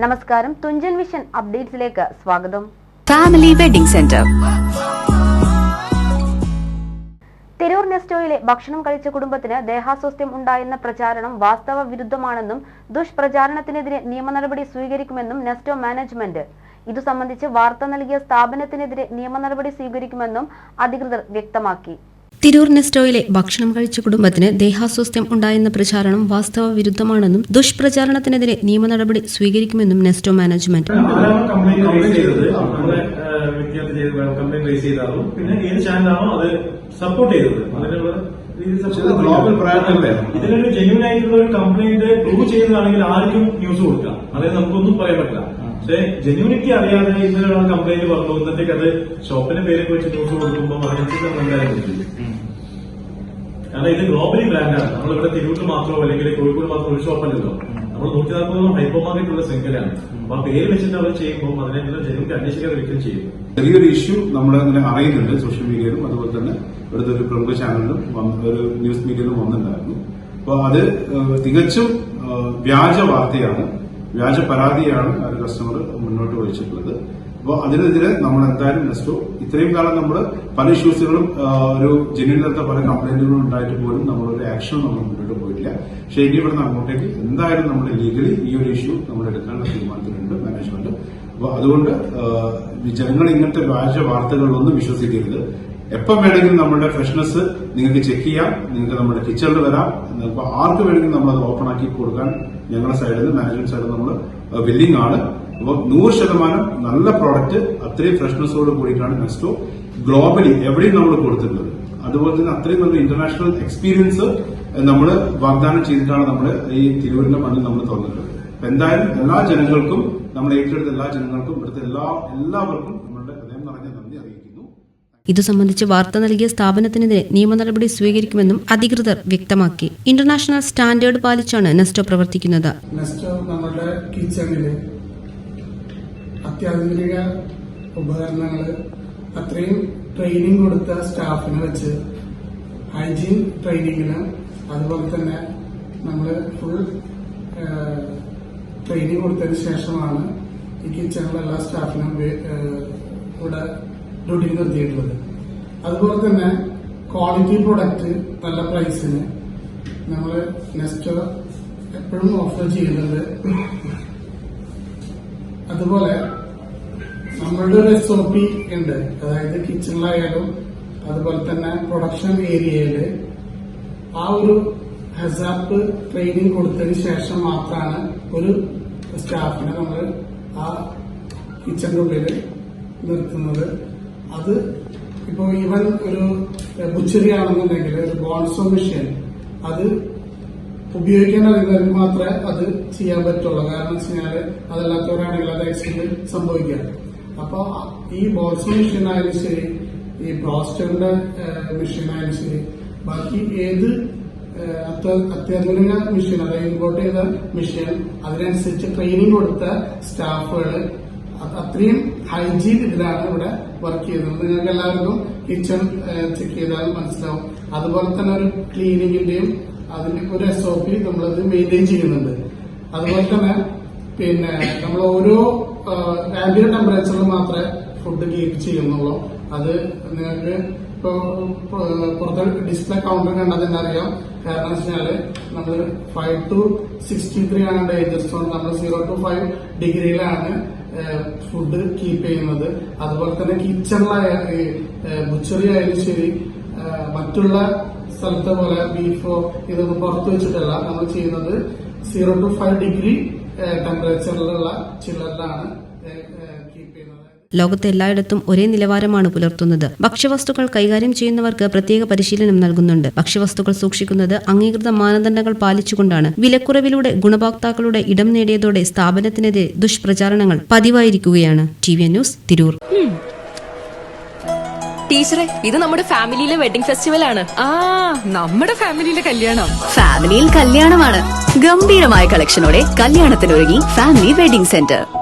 നമസ്കാരം. തുഞ്ചൻ വിഷൻ അപ്ഡേറ്റ്സിലേക്ക് സ്വാഗതം. ഫാമിലി വെഡിംഗ് സെന്റർ തിരൂർ നെസ്റ്റോയിലെ ഭക്ഷണം കഴിച്ച കുടുംബത്തിന് ദേഹാസ്വാസ്ഥ്യം ഉണ്ടായെന്ന പ്രചാരണം വാസ്തവ വിരുദ്ധമാണെന്നും ദുഷ്പ്രചാരണത്തിനെതിരെ നിയമ നടപടി സ്വീകരിക്കുമെന്നും നെസ്റ്റോ മാനേജ്മെന്റ്. ഇതു സംബന്ധിച്ച് വാർത്ത നൽകിയ സ്ഥാപനത്തിനെതിരെ നിയമ നടപടി സ്വീകരിക്കുമെന്നും അധികൃതർ വ്യക്തമാക്കി. തിരൂർ നെസ്റ്റോയിലെ ഭക്ഷണം കഴിച്ച കുടുംബത്തിന് ദേഹാസ്വാസ്ഥ്യം ഉണ്ടായെന്ന പ്രചാരണം വാസ്തവ വിരുദ്ധമാണെന്നും ദുഷ്പ്രചാരണത്തിനെതിരെ നിയമ നടപടി സ്വീകരിക്കുമെന്നും നെസ്റ്റോ മാനേജ്മെന്റ്? ഇതിനൊരു ജെന്യൂൻ ആയിട്ടുള്ള ഒരു കംപ്ലൈന്റ് പ്രൂവ് ചെയ്യുന്നതാണെങ്കിൽ ആർക്കും ന്യൂസ് കൊടുക്കാം. അതായത് നമുക്കൊന്നും പറയാൻ പറ്റില്ല. പക്ഷേ ജെന്യൂണിറ്റി അറിയാതെ ഇന്നലെ ഒരാൾ കംപ്ലൈന്റ് പറഞ്ഞു ഇന്നത്തേക്ക് അത് ഷോപ്പിന്റെ പേരൊക്കെ വെച്ച് ന്യൂസ് കൊടുക്കുമ്പോൾ നമ്മൾ എന്തായാലും കാരണം ഇത് ഗ്ലോബലി ബ്രാൻഡാണ് നമ്മൾ ഇവിടെ തിരൂരിൽ മാത്രമോ അല്ലെങ്കിൽ കോഴിക്കോട് മാത്രം ഒരു ഷോപ്പല്ലല്ലോ നമ്മൾ നൂറ്റി നാൽപ്പതോളം ഹൈപ്പർ മാർക്കറ്റ് ഉള്ള ശൃംഖലയാണ് അപ്പൊ ആ പേര് വെച്ചിട്ട് അവർ ചെയ്യുമ്പോൾ അതിനെ ജനങ്ങൾക്ക് അന്വേഷിക്കാതെ ഒരിക്കലും ചെയ്യും ചെറിയൊരു ഇഷ്യൂ നമ്മൾ അങ്ങനെ അറിയുന്നുണ്ട് സോഷ്യൽ മീഡിയയിലും അതുപോലെ തന്നെ ഇവിടുത്തെ ഒരു പ്രമുഖ ചാനലിലും ഒരു ന്യൂസ് മീഡിയയിലും വന്നിട്ടുണ്ടായിരുന്നു. അപ്പോൾ അത് തികച്ചും വ്യാജ വാർത്തയാണ്. വ്യാജ പരാതിയാണ് ഒരു കസ്റ്റമർ മുന്നോട്ട് വഹിച്ചിട്ടുള്ളത്. അപ്പോൾ അതിനെതിരെ നമ്മൾ എന്തായാലും നെക്സ്റ്റോ ഇത്രയും കാലം നമ്മൾ പല ഇഷ്യൂസുകളും ഒരു ജെന്യൂനിലത്തെ പല കംപ്ലൈന്റുകളും ഉണ്ടായിട്ട് പോലും നമ്മളൊരു ആക്ഷൻ നമ്മൾ മുന്നോട്ട് പോയിട്ടില്ല. പക്ഷേ ഇനി ഇവിടുന്ന് അങ്ങോട്ടേക്ക് എന്തായാലും നമ്മൾ ലീഗലി ഈ ഒരു ഇഷ്യൂ നമ്മൾ എടുക്കാനുള്ള തീരുമാനത്തിലുണ്ട് മാനേജ്മെന്റ് അപ്പോൾ അതുകൊണ്ട് ജനങ്ങൾ ഇങ്ങനത്തെ വ്യാജ വാർത്തകളിലൊന്നും വിശ്വസിക്കരുത്. എപ്പം വേണമെങ്കിലും നമ്മുടെ ഫ്രഷ്നസ് നിങ്ങൾക്ക് ചെക്ക് ചെയ്യാം. നിങ്ങൾക്ക് നമ്മുടെ കിച്ചണിൽ വരാം. നിങ്ങൾക്ക് ആർക്ക് വേണമെങ്കിലും നമ്മൾ ഓപ്പൺ ആക്കി കൊടുക്കാൻ ഞങ്ങളുടെ സൈഡിൽ നിന്ന് മാനേജ്മെന്റ് സൈഡിൽ നമ്മൾ വില്ലിംഗ് ആണ്. അപ്പോൾ നൂറ് ശതമാനം നല്ല പ്രോഡക്റ്റ് അത്രയും ഫ്രഷ്നെസ്സോട് കൂടിയിട്ടാണ് നെക്സ്റ്റോ ഗ്ലോബലി എവിടെയും നമ്മൾ കൊടുത്തിട്ടുള്ളത്. അതുപോലെ തന്നെ അത്രയും നല്ല ഇന്റർനാഷണൽ എക്സ്പീരിയൻസ് നമ്മൾ വാഗ്ദാനം ചെയ്തിട്ടാണ് നമ്മൾ ഈ തിരുവനന്തപുരം മണ്ണിൽ നമ്മൾ തുറന്നിട്ടുള്ളത് എന്തായാലും എല്ലാ ജനങ്ങൾക്കും നമ്മൾ ഏറ്റെടുത്ത എല്ലാ ജനങ്ങൾക്കും ഇവിടുത്തെ എല്ലാ എല്ലാവർക്കും ഇതു സംബന്ധിച്ച് വാർത്ത നൽകിയ സ്ഥാപനത്തിനെതിരെ നിയമ നടപടി സ്വീകരിക്കുമെന്നും അധികൃതർ വ്യക്തമാക്കി. ഇന്റർനാഷണൽ സ്റ്റാൻഡേർഡ് പാലിച്ചാണ് നെസ്റ്റോ പ്രവർത്തിക്കുന്നത്. നെക്സ്റ്റ് നമ്മുടെ കിച്ചണിൽ അത്യാധുനിക ഉപകരണങ്ങൾ അത്രയും ട്രെയിനിങ് കൊടുത്ത സ്റ്റാഫിനെ വെച്ച് ഹൈജീൻ ട്രെയിനിങ്ങിന് അതുപോലെ തന്നെ നമ്മൾ ഫുൾ ട്രെയിനിങ് കൊടുത്തതിന് ശേഷമാണ് ഈ കിച്ചണിലെല്ലാ സ്റ്റാഫിനും ഇവിടെ ഡ്യൂട്ടിക്ക് നിർത്തിയിട്ടുള്ളത്. അതുപോലെ തന്നെ ക്വാളിറ്റി പ്രൊഡക്റ്റ് നല്ല പ്രൈസിന് നമ്മൾ നെക്സ്റ്റ് എപ്പോഴും ഓഫർ ചെയ്യുന്നത്. അതുപോലെ നമ്മളുടെ ഒരു എസ് ഒ പി ഉണ്ട്. അതായത് കിച്ചണിലായാലും അതുപോലെ തന്നെ പ്രൊഡക്ഷൻ ഏരിയയിൽ ആ ഒരു ഹെസാപ്പ് ട്രെയിനിങ് കൊടുത്തതിന് ശേഷം മാത്രമാണ് ഒരു സ്റ്റാഫിനെ നമ്മൾ ആ കിച്ചണിനുള്ളിൽ നിർത്തുന്നത്. അത് ഇപ്പോ ഈവൻ ഒരു ബുച്ചറിയാണെന്നുണ്ടെങ്കിൽ ഒരു ബോൺസോ മെഷീൻ അത് ഉപയോഗിക്കാൻ മാത്രമേ അത് ചെയ്യാൻ പറ്റുള്ളൂ. കാരണം വെച്ച് കഴിഞ്ഞാൽ അതല്ലാത്തവരാണെങ്കിൽ അത് ആക്സിഡന്റ് സംഭവിക്കാം അപ്പൊ ഈ ബോൾസ് മെഷീൻ ആയാലും ശരി ഈ ബ്രോസ്റ്ററിന്റെ മെഷീൻ ആയാലും ശരി ബാക്കി ഏത് അത്യാധുനിക മെഷീൻ അതായത് ഇമ്പോർട്ട് ചെയ്ത മെഷീൻ അതിനനുസരിച്ച് ട്രെയിനിങ് കൊടുത്ത സ്റ്റാഫുകൾ അത്രയും ഹൈജീൻ ഇതിലാണ് ഇവിടെ വർക്ക് ചെയ്യുന്നത്. നിങ്ങൾക്ക് എല്ലാവർക്കും കിച്ചൺ ചെക്ക് ചെയ്താൽ മനസ്സിലാവും. അതുപോലെ തന്നെ ഒരു ക്ലീനിങ്ങിന്റെയും അതിന്റെ ഒരു എസ് ഒ പി നമ്മളത് മെയിന്റെയിൻ ചെയ്യുന്നുണ്ട്. അതുപോലെ തന്നെ പിന്നെ നമ്മൾ ഓരോ ആംബിയർ ടെമ്പറേച്ചറിൽ മാത്രമേ ഫുഡ് കീപ്പ് ചെയ്യുന്നുള്ളൂ. അത് നിങ്ങൾക്ക് ഇപ്പോ ഏഹ്, പുറത്തെ ഡിസ്പ്ലേ കൗണ്ടർ കണ്ടാൽ തന്നെ അറിയാം. കാരണം വെച്ചാൽ നമ്മൾ ഫൈവ് ടു സിക്സ്റ്റി ത്രീ ആണ് ഡേഞ്ചർ സോൺ നമ്മൾ സീറോ ടു ഫൈവ് ഡിഗ്രിയിലാണ് ഫുഡ് കീപ്പ് ചെയ്യുന്നത്. അതുപോലെ തന്നെ കിച്ചണിലായ ബുച്ചറി ആയാലും ശരി മറ്റുള്ള സ്ഥലത്തെ പോലെ ബീഫോ ഇതൊന്നും പുറത്ത് വെച്ചിട്ടല്ല. നമ്മൾ ചെയ്യുന്നത് സീറോ ടു ഫൈവ് ഡിഗ്രി ടെമ്പറേച്ചറിലുള്ള ചില്ലറിലാണ് കീപ്പ് ചെയ്യുന്നത് ലോകത്തെ എല്ലായിടത്തും ഒരേ നിലവാരമാണ് പുലർത്തുന്നത്. ഭക്ഷ്യവസ്തുക്കൾ കൈകാര്യം ചെയ്യുന്നവർക്ക് പ്രത്യേക പരിശീലനം നൽകുന്നുണ്ട്. ഭക്ഷ്യവസ്തുക്കൾ സൂക്ഷിക്കുന്നത് അംഗീകൃത മാനദണ്ഡങ്ങൾ പാലിച്ചുകൊണ്ടാണ് വിലക്കുറവിലൂടെ ഗുണഭോക്താക്കളുടെ ഇടം നേടിയതോടെ സ്ഥാപനത്തിനെതിരെ ദുഷ്പ്രചാരണങ്ങൾ പതിവായിരിക്കുകയാണ്. T V news Tirur. ടീച്ചറെ ഇത് നമ്മുടെ ഫാമിലിയിലെ വെഡിംഗ് ഫെസ്റ്റിവൽ ആണ് ആ നമ്മുടെ ഫാമിലിയിലെ കല്യാണം. ഫാമിലിയിൽ കല്യാണമാണ്. ഗംഭീരമായ കളക്ഷനോടെ കല്യാണത്തിനൊരുങ്ങി ഫാമിലി വെഡിംഗ് സെന്റർ.